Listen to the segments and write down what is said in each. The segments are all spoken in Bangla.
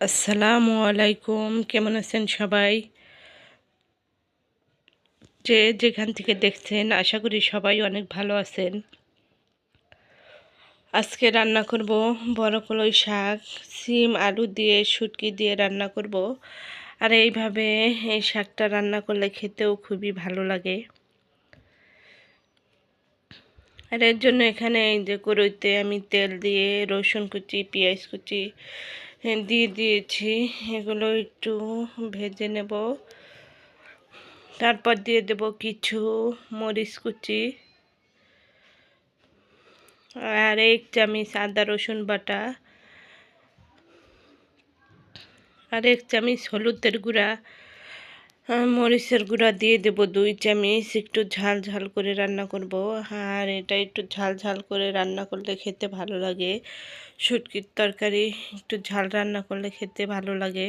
আসসালামু আলাইকুম, কেমন আছেন সবাই? যে যেখান থেকে দেখছেন, আশা করি সবাই অনেক ভালো আছেন। আজকে রান্না করব বড় কলই শাক, সিম, আলু দিয়ে, শুটকি দিয়ে রান্না করব। আর এইভাবে এই শাকটা রান্না করলে খেতেও খুবই ভালো লাগে। আর এর জন্য এখানে এই যে কড়ইতে আমি তেল দিয়ে রসুন কুচি, পেঁয়াজ কুচি দিয়ে দিয়েছি। এগুলো একটু ভেজে নেব। তারপর দিয়ে দেব কিছু মরিচ কুচি আর এক চামচ আদা রসুন বাটা আর এক চামচ হলুদের গুঁড়া। মরিচের গুঁড়া দিয়ে দেব দুই চামিচ। একটু ঝাল ঝাল করে রান্না করব। আর এটা একটু ঝাল ঝাল করে রান্না করলে খেতে ভালো লাগে। শুটকির তরকারি একটু ঝাল রান্না করলে খেতে ভালো লাগে।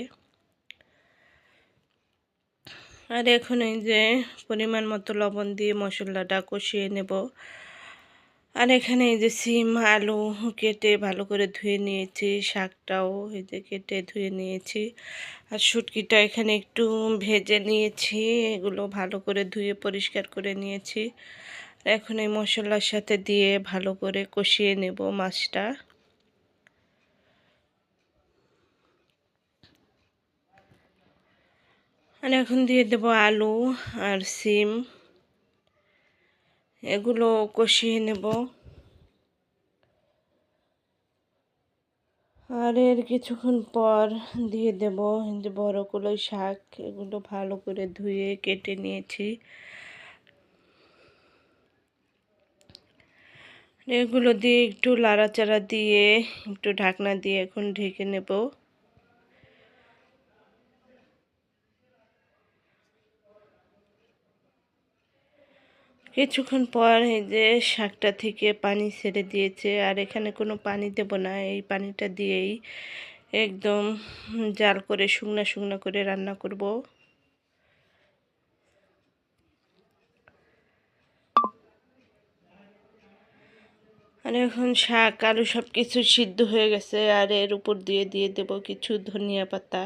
আর এখন এই যে পরিমাণ মতো লবণ দিয়ে মশলাটা কষিয়ে নেব। আর এখানে এই যে সিম, আলু কেটে ভালো করে ধুয়ে নিয়েছি, শাকটাও এই যে কেটে ধুয়ে নিয়েছি। আর শুটকিটা এখানে একটু ভেজে নিয়েছি, এগুলো ভালো করে ধুয়ে পরিষ্কার করে নিয়েছি। এখন এই মশলার সাথে দিয়ে ভালো করে কষিয়ে নেব মাছটা। আর এখন দিয়ে দেব আলু আর সিম। এগুলো কষিয়ে নেব। আর এর কিছুক্ষণ পর দিয়ে দেব যে বড় কলই শাক, এগুলো ভালো করে ধুয়ে কেটে নিয়েছি। এগুলো দিয়ে একটু লাড়াচাড়া দিয়ে, একটু ঢাকনা দিয়ে এখন ঢেকে নেব। কিছুক্ষণ পর এই যে শাকটা থেকে পানি ছেড়ে দিয়েছে, আর এখানে কোনো পানি দেব না। এই পানিটা দিয়েই একদম জাল করে, শুকনা শুকনা করে রান্না করব। আর এখন শাক, আলু সব কিছু সিদ্ধ হয়ে গেছে, আর এর উপর দিয়ে দিয়ে দেব কিছু ধনিয়া পাতা।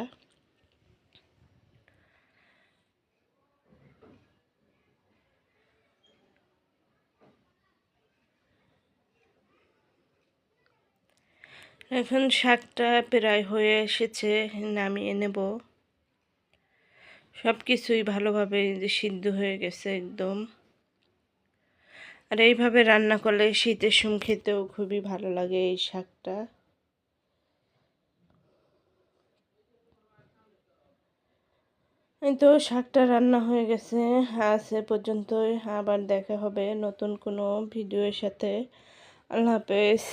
এখন শাকটা প্রায় হয়ে এসেছে, নামিয়ে নেব। সব কিছুই ভালোভাবে সিদ্ধ হয়ে গেছে একদম। আর এইভাবে রান্না করলে শীতের সুম খেতেও খুবই ভালো লাগে এই শাকটা। তো শাকটা রান্না হয়ে গেছে, আজ এ পর্যন্তই। আবার দেখা হবে নতুন কোনো ভিডিওর সাথে। আল্লাহ হাফেজ।